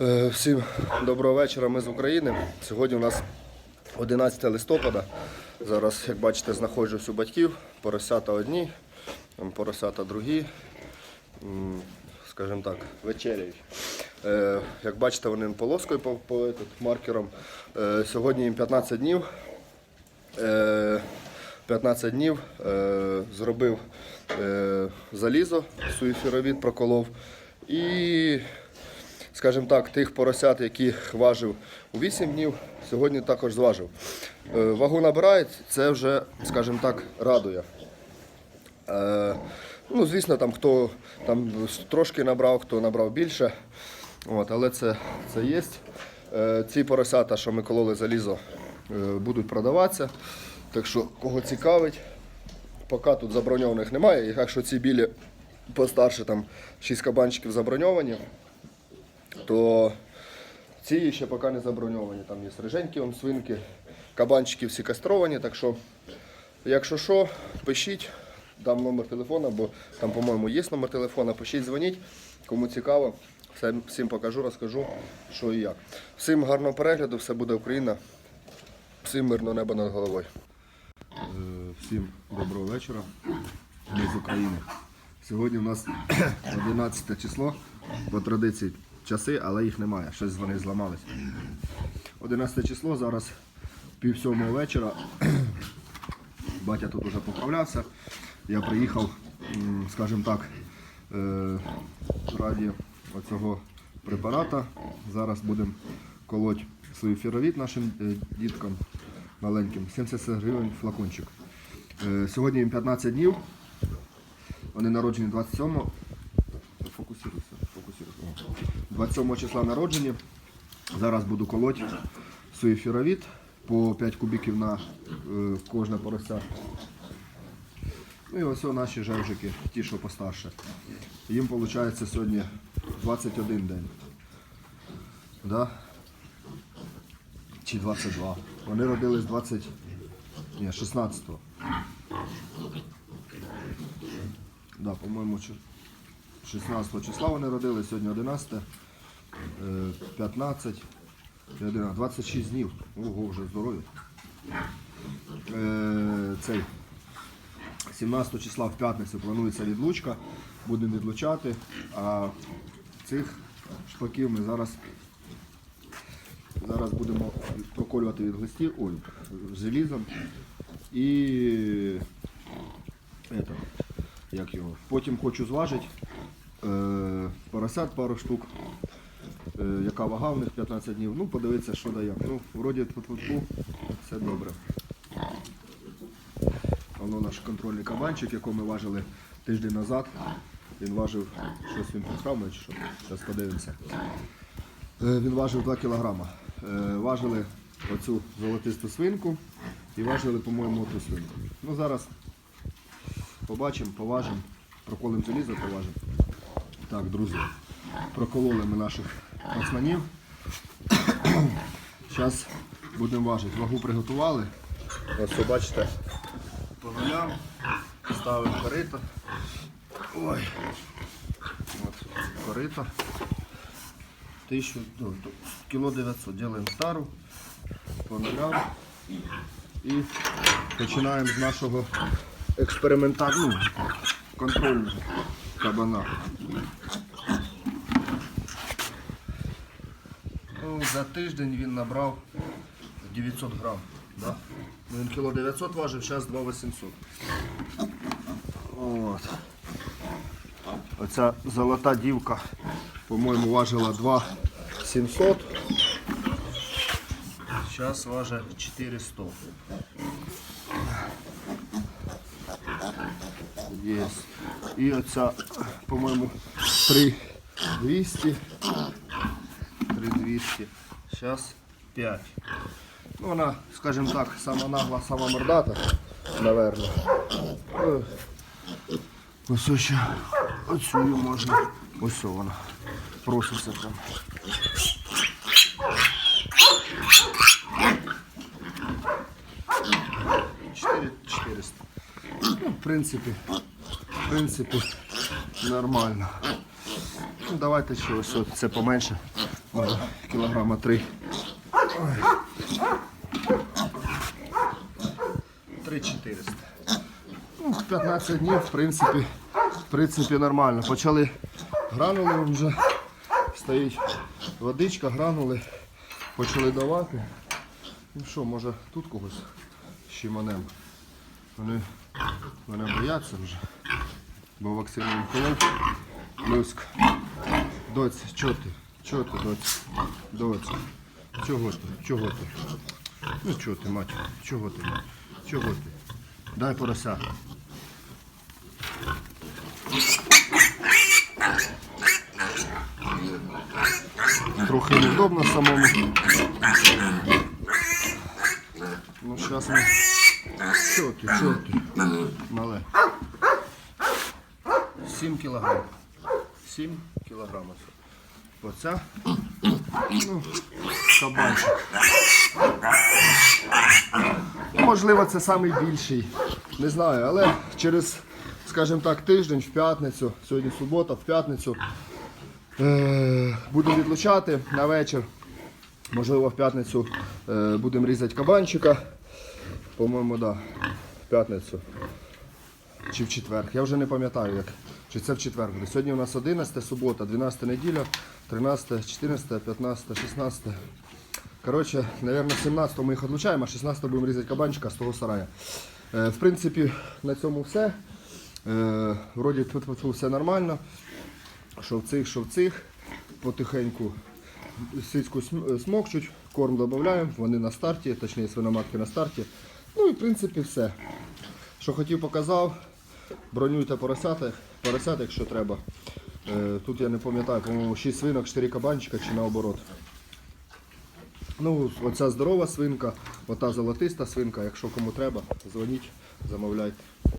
Е, Всім доброго вечора, ми з України. Сьогодні у нас 11 листопада. Зараз, як бачите, знаходжусь у батьків. Поросята одні, поросята другі. Скажімо так, вечеряють. Е, Як бачите, вони полоскою по, маркером. Е, Сьогодні їм 15 днів. Е, 15 днів зробив залізо, суєфіровід проколов. І, скажімо так, тих поросят, яких важив у 8 днів, сьогодні також зважив. Е, вагу набирають, це вже, скажімо так, радує. Е, ну, звісно, там хто там трошки набрав, хто набрав більше. От, але це, це є. Е, ці поросята, що ми кололи залізо, будуть продаватися. Так що, кого цікавить, поки тут заброньованих немає. І якщо ці білі постарше, там 6 кабанчиків заброньовані, то ці ще поки не заброньовані. Там є риженькі, вон, свинки, кабанчики всі кастровані. Так що, якщо що, пишіть, дам номер телефона, бо там, по-моєму, є номер телефона. Пишіть, дзвоніть, кому цікаво. Всім покажу, розкажу, що і як. Всім гарного перегляду, все буде Україна. Всім мирного неба над головою. Е, Всім доброго вечора. Ми з України. Сьогодні у нас 11 число. По традиції часи, але їх немає. Щось вони зламались. 11 число, зараз пів сьомого вечора. Батя тут уже поправлявся. Я приїхав, скажімо так, е, раді оцього препарата. Зараз будемо колоть свій фіровід нашим е, діткам маленьким. 70 гривень флакончик. Е, Сьогодні їм 15 днів. Вони народжені 27 Фокусируйся, фокусируйся. О. 27 числа народжені. Зараз буду колоть суєфіровід по 5 кубиків на е, кожне порося. Ну і ось наші жевжики, ті, що постарше. Їм виходить сьогодні 21 день. Да? Чи 22. Вони родились 20. Ні, 16-го. Да, по-моєму, чи- 16 числа вони родились, сьогодні 11, е, 15, і 11, 26 днів. Ого, вже здорові. Е, Цей 17 числа в п'ятницю планується відлучка. Будемо відлучати. А цих шпаків ми зараз, зараз будемо проколювати від глистів, ой, желізом. І это, як його. Потім хочу зважити е, поросят пару штук. Е, яка вага в них 15 днів. Ну, подивитися, що да як. Ну, вроді тут все добре. Воно наш контрольний кабанчик, якого ми важили тиждень назад. Він важив, щось він підхрамує чи що. Зараз подивимося. Е, Він важив 2 кілограма. Е, Важили оцю золотисту свинку і важили, по-моєму, оту свинку. Ну зараз побачимо, поважимо, проколимо залізо, поважимо. Так, друзі, прокололи ми наших пацанів. Зараз будемо важити. Вагу приготували. Ось ви бачите, по нулям ставимо корито. Ой. От корито. Тисячу, ну, кіло 900. Делаємо стару по нулям. І починаємо з нашого експериментального контрольного кабана. За тиждень він набрав 900 грам. Да? Ну, Він кіло 900 важив, зараз 2800. От. Оця золота дівка, по-моєму, важила 2700. Зараз важить 400. Є. І оця, по-моєму, 3200. 3200. Зараз 5. Ну, вона, скажімо так, сама нагла, сама мордата, наверное. Е, Ось ще оцю можна. Ось вона. Проситься там. Чотири 400. Ну, в принципі, в принципі, нормально. Ну, давайте ще ось це поменше. Може кілограма три. Три 400. Ну, 15 днів, в принципі, в принципі, нормально. Почали гранули вже. Стоїть водичка, гранули. Почали давати. Ну що, може тут когось щиманем. Вони мене бояться вже. Бо вакцину їм колов. Люська. Доць, чого ти? Чого ти, доць? Доць. Чого ти? Чого ти? Ну чого ти, мать? Чого ти? Чого ти? Дай порося. Трохи неудобно самому. Ну, зараз ми. Що ти, що ти? Мале. 7 кілограм. 7 кілограм. Оця. Ну, кабанчик. Ну, Можливо, це найбільший. Не знаю, але через, скажімо так, тиждень, в п'ятницю, сьогодні субота, в п'ятницю. Е, Буду відлучати на вечір. Можливо, в п'ятницю е, будемо різати кабанчика. По-моєму, так. Да. В п'ятницю. Чи в четвер. Я вже не пам'ятаю, як. Чи це в четвер буде. Сьогодні у нас 11 субота, 12 неділя, 13, 14, 15, 16. Коротше, наверное, 17 ми їх відлучаємо, а 16 будемо різати кабанчика з того сарая. Е, в принципі, на цьому все. Е, вроді тут, все нормально. Що в цих, що в цих. Потихеньку сицьку смокчуть, корм додаємо, вони на старті, точніше свиноматки на старті. Ну і в принципі все. Що хотів, показав. Бронюйте поросяти, поросят, якщо треба. Е, Тут я не пам'ятаю, по-моєму, 6 свинок, 4 кабанчика чи наоборот. Ну, оця здорова свинка, ота золотиста свинка, якщо кому треба, дзвоніть, замовляйте.